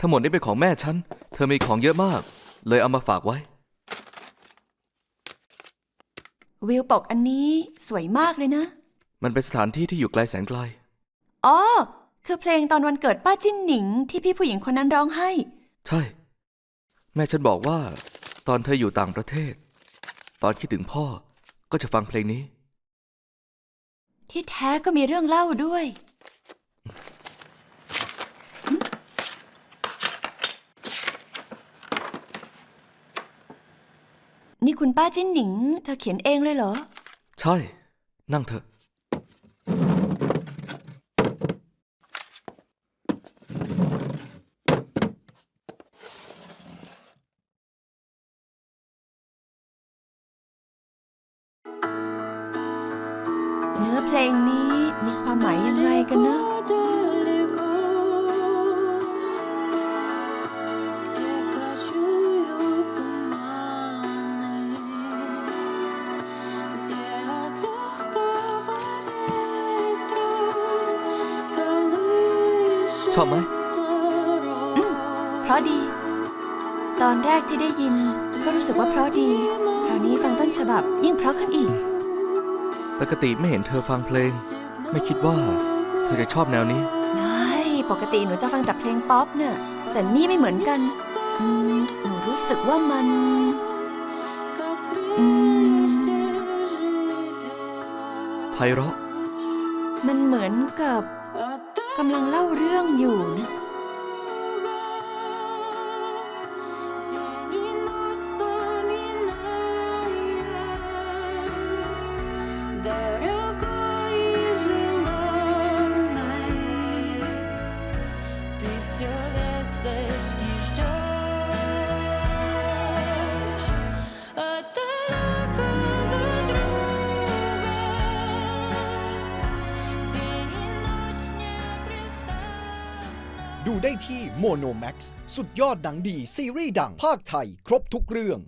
ทั้งหมดนี้เป็นของแม่ฉัน เธอมีของเยอะมาก เลยเอามาฝากไว้ วิวปกอันนี้สวยมากเลยนะ มันเป็นสถานที่ที่อยู่ไกลแสนไกล อ๋อ คือเพลงตอนวันเกิดป้าจิ้นหนิงที่พี่ผู้หญิงคนนั้นร้องให้ ใช่ แม่ฉันบอกว่า ตอนเธออยู่ต่างประเทศ ตอนคิดถึงพ่อก็จะฟังเพลงนี้ ที่แท้ก็มีเรื่องเล่าด้วย นี่คุณป้าจิ้นหนิง เธอเขียนเองเลยเหรอ ใช่ นั่งเถอะ เนื้อเพลงนี้มีความหมายยังไงกันนะ ชอบไหมเพราะดี ตอนแรกที่ได้ยิน ก็รู้สึกว่าเพราะดี คราวนี้ฟังต้นฉบับยิ่งเพราะขึ้นอีก ปกติไม่เห็นเธอฟังเพลง ไม่คิดว่า เธอจะชอบแนวนี้ ไม่ปกติหนูจะฟังแต่เพลงป๊อปเนี่ยแต่นี่ไม่เหมือนกันอืมหนูรู้สึกว่ามันอืมไพเราะ มันเหมือนกับ กำลังเล่าเรื่องอยู่นะ День и ดูได้ที่โมโนแม็กซ์สุดยอดหนังดีซีรีส์ดังภาคไทย ครบทุกเรื่อง